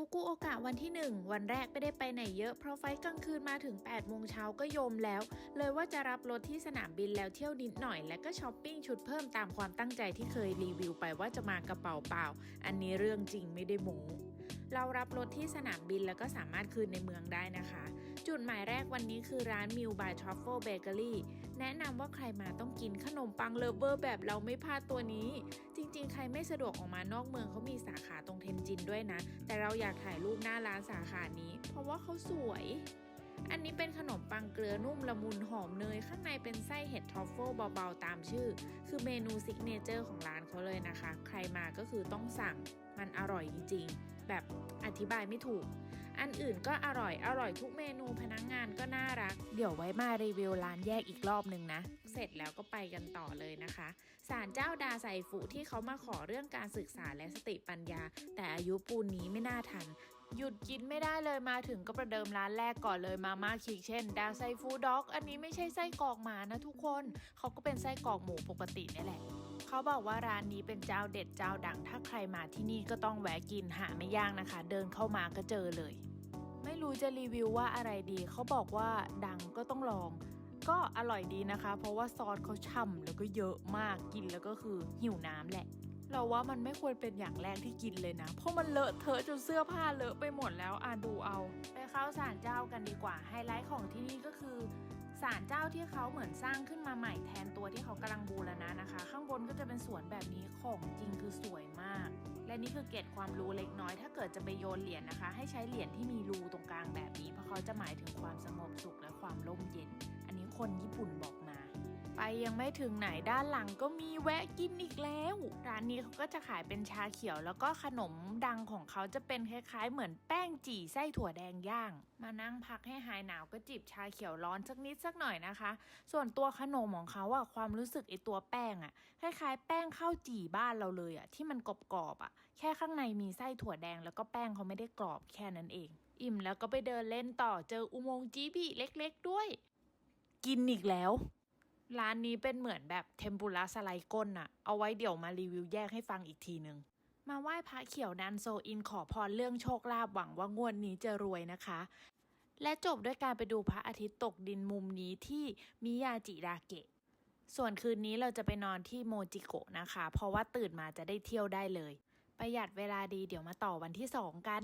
ฟุกุโอกะวันที่ 1 วันแรกไม่ได้ไปไหนเยอะเพราะไฟล์กลางคืนมาถึง8โมงเช้าก็โยมแล้ว เลยว่าจะรับรถที่สนามบินแล้วเที่ยวนิดหน่อย แล้วก็ช้อปปิ้งชุดเพิ่มตามความตั้งใจที่เคยรีวิวไปว่าจะมากระเป๋าเปล่า อันนี้เรื่องจริงไม่ได้หมู เรารับรถที่สนามบินแล้วก็สามารถคืนในเมืองได้นะคะ จุดหมายแรกวันนี้คือร้าน Mill by Truffle Bakery แนะนำว่าใครมาต้องกินขนมปังเลเวอร์แบบเราไม่พลาดตัวนี้ จริงๆ ใครไม่สะดวกออกมานอกเมืองเขามีสาขาตรงเทนจินด้วยนะ แต่เราอยากถ่ายรูปหน้าร้านสาขานี้ เพราะว่าเขาสวย อันนี้เป็นขนมปังเกลือนุ่มละมุนหอมเนย ข้างในเป็นไส้เห็ดทรัฟเฟิลเบาๆตามชื่อ คือเมนูซิกเนเจอร์ของร้านเขาเลยนะคะ ใครมาก็คือต้องสั่งมันอร่อยจริงๆ แบบอธิบายไม่ถูก อันอื่นก็อร่อยอร่อยทุกเมนูพนักงงานก็น่ารัก เดี๋ยวไว้มารีวิวร้านแยกอีกรอบหนึ่งนะ เสร็จแล้วก็ไปกันต่อเลยนะคะศาลเจ้าดาไซฟุที่เขามาขอเรื่องการศึกษาและสติปัญญา แต่อายุปูนนี้ไม่น่าทัน หยุดกินไม่ได้เลยมาถึงก็ประเดิมร้านแรกก่อนเลยมาม่าคิกเช่นดาไซฟูด็อก อันนี้ไม่ใช่ไส้กรอกหมานะทุกคนเขาก็เป็นไส้กรอกหมูปกตินี่แหละเขาบอกว่าร้านนี้เป็นเจ้าเด็ดเจ้าดัง ถ้าใครมาที่นี่ก็ต้องแวะกินหาไม่ยากนะคะ เดินเข้ามาก็เจอเลย ไม่รู้จะรีวิวว่าอะไรดี เขาบอกว่าดังก็ต้องลอง ก็อร่อยดีนะคะ เพราะว่าซอสเขาฉ่ำแล้วก็เยอะมากกินแล้วก็คือหิวน้ำแหละ เราว่ามันไม่ควรเป็นอย่างแรกที่กินเลยนะ เพราะมันเลอะเทอะจนเสื้อผ้าเลอะไปหมดแล้วอะดูเอา ไปเข้าศาลเจ้ากันดีกว่าไฮไลท์ของที่นี่ก็คือศาลเจ้าที่เขาเหมือนสร้างขึ้นมาใหม่แทนตัวที่เขากำลังบูรณะนะคะ ข้างบนก็จะเป็นสวนแบบนี้ของจริงคือสวยมาก และนี่คือเกร็ดความรู้เล็กน้อย ถ้าเกิดจะไปโยนเหรียญนะคะ ให้ใช้เหรียญที่มีรูตรงกลางแบบนี้ เพราะเขาจะหมายถึงความสงบสุขและความร่มเย็น อันนี้คนญี่ปุ่นบอก ไปยังไม่ถึงไหนด้านหลังก็มีแวะกินอีกแล้ว ร้านนี้เขาก็จะขายเป็นชาเขียวแล้วก็ขนมดังของเขาจะเป็นคล้ายๆ เหมือนแป้งจี่ไส้ถั่วแดงย่าง มานั่งพักให้หายหนาวก็จิบชาเขียวร้อนสักนิดสักหน่อยนะคะ ส่วนตัวขนมของเขาอะความรู้สึกไอตัวแป้งอะคล้ายๆ แป้งข้าวจี่บ้านเราเลยอะที่มันกรอบๆอะแค่ข้างในมีไส้ถั่วแดงแล้วก็แป้งเขาไม่ได้กรอบแค่นั้นเอง อิ่มแล้วก็ไปเดินเล่นต่อเจออุโมงค์จีบีเล็ก ๆ ด้วย กินอีกแล้ว ร้านนี้เป็นเหมือนแบบเทมปุระสไลด์ก้นอะเอาไว้เดี๋ยวมารีวิวแยกให้ฟังอีกทีนึง มาไหว้พระเขียวนันโซอินขอพรเรื่องโชคลาภหวังว่างวดนี้จะรวยนะคะ และจบด้วยการไปดูพระอาทิตย์ตกดินมุมนี้ที่มิยาจิราเกะ ส่วนคืนนี้เราจะไปนอนที่โมจิโกะนะคะ เพราะว่าตื่นมาจะได้เที่ยวได้เลย ประหยัดเวลาดีเดี๋ยวมาต่อวันที่2กัน